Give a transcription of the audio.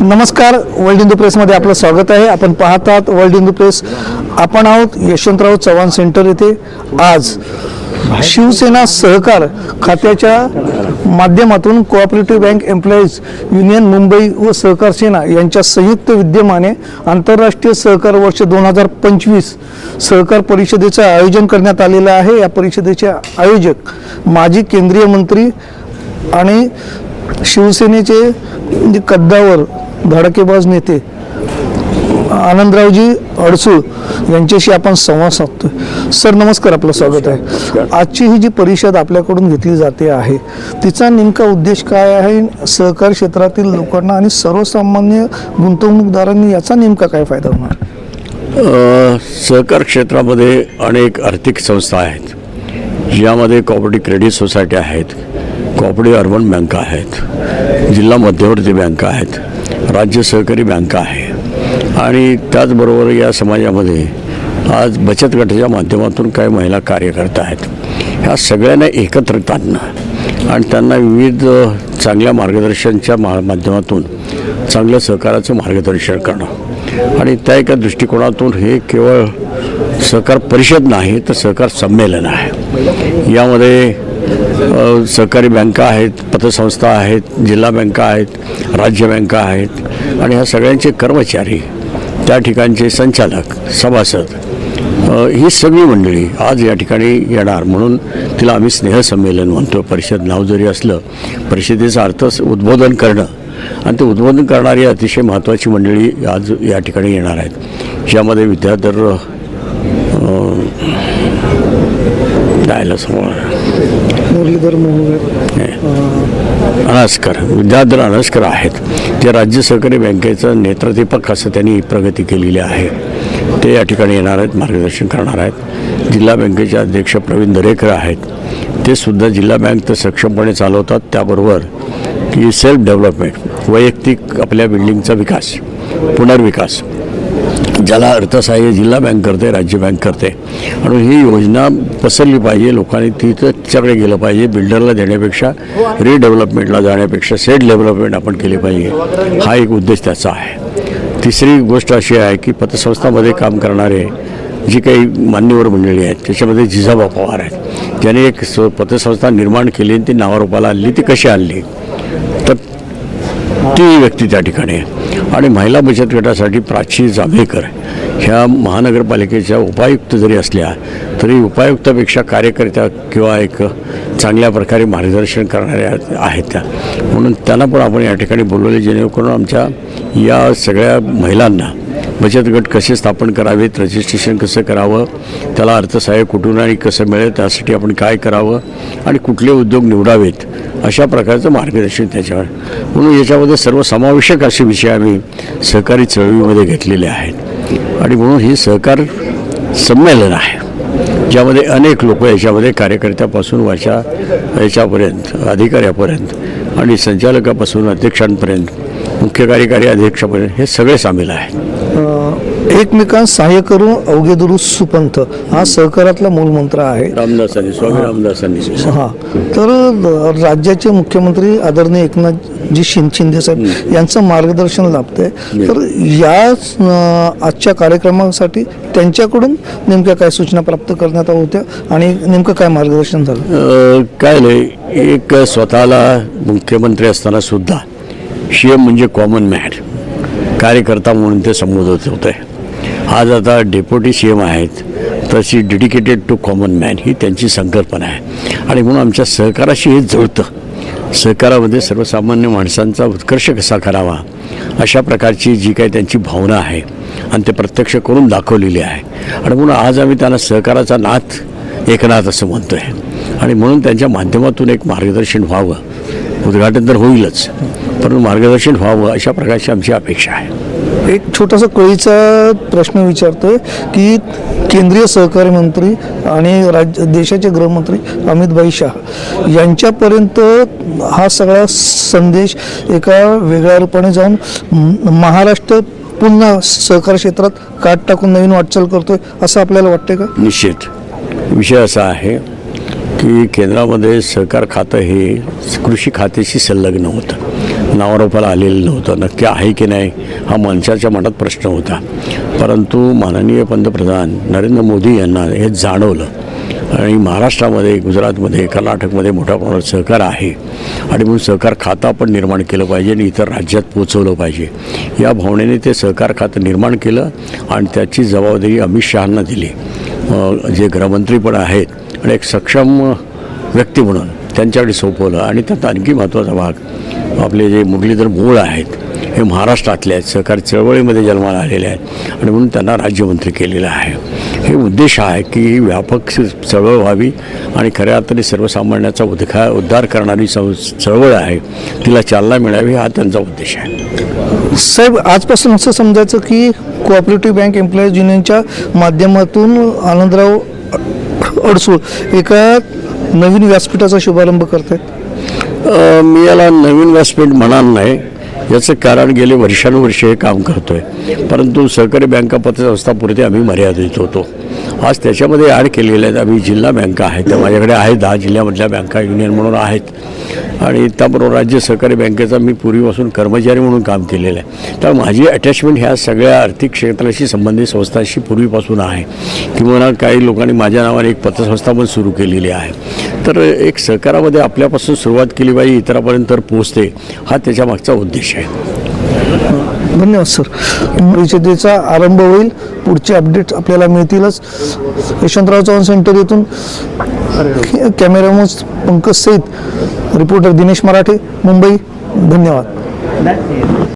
नमस्कार वर्ल्ड हिंदू प्रेसमध्ये आपलं स्वागत आहे. आपण पाहतात वर्ल्ड हिंदू प्रेस. आपण आहोत यशवंतराव चव्हाण सेंटर येथे आज शिवसेना सहकार खात्याच्या माध्यमातून cooperative bank employees union Mumbai व सहकार सेना यांच्या संयुक्त विद्यमाने आंतरराष्ट्रीय सहकार वर्ष दोन हजार पंचवीस सहकार परिषदेचं आयोजन करण्यात आलेलं आहे. या परिषदेचे आयोजक माजी केंद्रीय मंत्री आणि शिवसेनेचे कद्दावर धडाकेबाज नेते आनंदरावजी अडसूळ यांच्याशी आपण संवाद साधतोय. सर नमस्कार आपलं स्वागत आहे. आजची ही जी परिषद आपल्याकडून घेतली जाते आहे तिचा नेमका उद्देश काय आहे? सहकार क्षेत्रातील लोकांना आणि सर्वसामान्य गुंतवणूकदारांनी याचा नेमका काय फायदा होणार? सहकार क्षेत्रामध्ये अनेक आर्थिक संस्था आहेत यामध्ये कॉपरेटिव्ह क्रेडिट सोसायटी आहेत कॉपरेटिव्ह अर्बन बँका आहेत जिल्हा मध्यवर्ती बँका आहेत राज्य सहकारी बँका आहे. आणि त्याचबरोबर या समाजामध्ये आज बचत गटाच्या माध्यमातून काही महिला कार्य करत आहेत. ह्या सगळ्यांना एकत्रित आणणं आणि त्यांना विविध चांगल्या मार्गदर्शनच्या मा माध्यमातून चांगलं सहकाराचं मार्गदर्शन करणं. आणि त्या एका दृष्टिकोनातून हे केवळ सहकार परिषद नाही तर सहकार संमेलन आहे. यामध्ये सहकारी बँका आहेत पतसंस्था आहेत जिल्हा बँका आहेत राज्य बँका आहेत आणि ह्या सगळ्यांचे कर्मचारी त्या ठिकाणचे संचालक सभासद ही सगळी मंडळी आज या ठिकाणी येणार म्हणून तिला आम्ही स्नेहसंमेलन म्हणतो. परिषद नाव जरी असलं परिषदेचा अर्थ उद्बोधन करणं. आणि ते उद्बोधन करणारी अतिशय महत्त्वाची मंडळी आज या ठिकाणी येणार आहेत. यामध्ये विद्याधर जायला समोर. मुरलीधर मोहोळ अनस्कर विद्याधर अनस्कर आहेत. ते राज्य सहकारी बँकेचं नेत्रदीपक असं त्यांनी प्रगती केलेली आहे. ते या ठिकाणी येणार आहेत मार्गदर्शन करणार आहेत. जिल्हा बँकेचे अध्यक्ष प्रवीण दरेकर आहेत. ते सुद्धा जिल्हा बँक तर सक्षमपणे चालवतात. त्याबरोबर की सेल्फ डेव्हलपमेंट वैयक्तिक आपल्या बिल्डिंगचा विकास पुनर्विकास ज्याला अर्थसहाय्य जिल्हा बँक करते राज्य बँक करते. म्हणून ही योजना पसरली पाहिजे लोकांनी तिथंच्याकडे गेलं पाहिजे बिल्डरला देण्यापेक्षा रिडेव्हलपमेंटला जाण्यापेक्षा सेट डेव्हलपमेंट आपण केली पाहिजे. हा एक उद्देश त्याचा आहे. तिसरी गोष्ट अशी आहे की पतसंस्थामध्ये काम करणारे जी काही मान्यवर मंडळी आहेत त्याच्यामध्ये जिजाबा पवार आहेत. ज्यांनी एक स पतसंस्था निर्माण केली आणि ती नावारूपाला आणली ती कशी आणली? ती व्यक्ती त्या ठिकाणी आहे. आणि महिला बचत गटासाठी प्राची जांभेकर ह्या महानगरपालिकेच्या उपायुक्त जरी असल्या तरी उपायुक्तापेक्षा कार्यकर्त्या किंवा एक चांगल्या प्रकारे मार्गदर्शन करणाऱ्या आहेत त्या. म्हणून त्यांना पण आपण या ठिकाणी बोलवले जेणेकरून आमच्या या सगळ्या महिलांना बचत गट कसे स्थापन करावेत रजिस्ट्रेशन कसं करावं त्याला अर्थसहाय्य कुठून आणि कसं मिळेल त्यासाठी आपण काय करावं आणि कुठले उद्योग निवडावेत अशा प्रकारचं मार्गदर्शन त्याच्यावर. म्हणून याच्यामध्ये सर्वसमावेशक असे विषय आम्ही सहकारी चळवळीमध्ये घेतलेले आहेत. आणि म्हणून हे सहकार संमेलन आहे ज्यामध्ये अनेक लोक याच्यामध्ये कार्यकर्त्यापासून वर्षा याच्यापर्यंत अधिकाऱ्यापर्यंत आणि संचालकापासून अध्यक्षांपर्यंत मुख्य कार्यकारी अध्यक्षापर्यंत हे सगळे सामील आहेत. एकमेकांस सहाय्य करून अवघे दुरुस्त सुपंथ हा सहकारातला मूलमंत्र आहे. रामदासांनी स्वामी रामदासांनी हा. तर राज्याचे मुख्यमंत्री आदरणीय एकनाथजी शिं शिंदे साहेब यांचं मार्गदर्शन लाभतंय. तर या आजच्या कार्यक्रमासाठी त्यांच्याकडून नेमक्या काय सूचना प्राप्त करण्यात होत्या आणि नेमकं काय मार्गदर्शन झालं? काय नाही एक स्वतःला मुख्यमंत्री असताना सुद्धा एम म्हणजे कॉमन मॅन कार्यकर्ता म्हणून ते संबोधत होते. आज आता डेप्युटी सी एम आहेत तशी डेडिकेटेड टू कॉमन मॅन ही त्यांची संकल्पना आहे. आणि म्हणून आमच्या सहकाराशी हे जुळतं. सहकारामध्ये सर्वसामान्य माणसांचा उत्कर्ष कसा करावा अशा प्रकारची जी काही त्यांची भावना आहे आणि ते प्रत्यक्ष करून दाखवलेली आहे. आणि म्हणून आज आम्ही त्यांना सहकाराचा नाथ एकनाथ असं म्हणतो आहे आणि म्हणून त्यांच्या माध्यमातून एक मार्गदर्शन व्हावं उद्घाटन तर होईलच परंतु मार्गदर्शन व्हावं अशा प्रकारची आमची अपेक्षा आहे. एक छोटासा कळीचा प्रश्न विचारतोय की केंद्रीय सहकारी मंत्री आणि राज्य देशाचे गृहमंत्री अमित भाई शाह यांच्यापर्यंत हा सगळा संदेश एका वेगळ्या रूपाने जाऊन महाराष्ट्र पुन्हा सहकार क्षेत्रात काट टाकून नवीन वाटचाल करतोय असं आपल्याला वाटतंय का? निश्चित. विषय असा आहे की केंद्रामध्ये सहकार खातं हे कृषी खात्याशी संलग्न होतं. नावारोपाला आलेलं नव्हतं. नक्की आहे की नाही हा मनशाच्या मनात प्रश्न होता. परंतु माननीय पंतप्रधान नरेंद्र मोदी यांना हे जाणवलं. आणि महाराष्ट्रामध्ये गुजरातमध्ये कर्नाटकमध्ये मोठ्या प्रमाणात सहकार आहे. आणि म्हणून सहकार खातं आपण निर्माण केलं पाहिजे आणि इतर राज्यात पोचवलं पाहिजे. या भावनेने ते सहकार खातं निर्माण केलं आणि त्याची जबाबदारी अमित शहांना दिली. जे गृहमंत्री पण आहेत आणि एक सक्षम व्यक्ती म्हणून त्यांच्याकडे सोपवलं. आणि त्यात आणखी महत्त्वाचा भाग आपले जे मुरलीधर मूळ आहेत हे महाराष्ट्रातले आहेत सहकारी चळवळीमध्ये जन्माला आलेले आहेत आणि म्हणून त्यांना राज्यमंत्री केलेलं आहे. हे उद्देश आहे की ही व्यापक स- चळवळ व्हावी आणि खऱ्या अर्थाने सर्वसामान्याचा उद्खा उद्धार करणारी सं चळवळ आहे तिला चालना मिळावी हा त्यांचा उद्देश आहे. साहेब आजपासून असं समजायचं की कोऑपरेटिव्ह बँक एम्प्लॉईज युनियनच्या माध्यमातून आनंदराव अडसूळ. एका नवीन व्यासपीठाचा शुभारंभ करत आहेत मी याला नवीन व्यासपीठ म्हणाल नाही. याचं कारण गेले वर्षानुवर्षे हे काम करतो आहे परंतु सहकारी बँका पतसंस्थापुरते आम्ही मर्यादित होतो. आज त्याच्यामध्ये ॲड केलेल्या आहेत. आम्ही जिल्हा बँका आहेत त्या माझ्याकडे आहेत दहा जिल्ह्यामधल्या बँका युनियन म्हणून आहेत. आणि त्याबरोबर राज्य सहकारी बँकेचा मी पूर्वीपासून कर्मचारी म्हणून काम केलेलं आहे. तर माझी अटॅचमेंट ह्या सगळ्या आर्थिक क्षेत्राशी संबंधित संस्थांशी पूर्वीपासून आहे. किंवा काही लोकांनी माझ्या नावाने एक पतसंस्था पण सुरू केलेली आहे. तर एक सहकारामध्ये आपल्यापासून सुरुवात केली पाहिजे इतरापर्यंत पोहोचते पोचते हा त्याच्यामागचा उद्देश आहे. धन्यवाद सर. परिषदेचा आरंभ होईल. पुढचे अपडेट आपल्याला मिळतीलच. यशवंतराव चव्हाण सेंटर येथून कॅमेरामन पंकज सहित रिपोर्टर दिनेश मराठे मुंबई. धन्यवाद.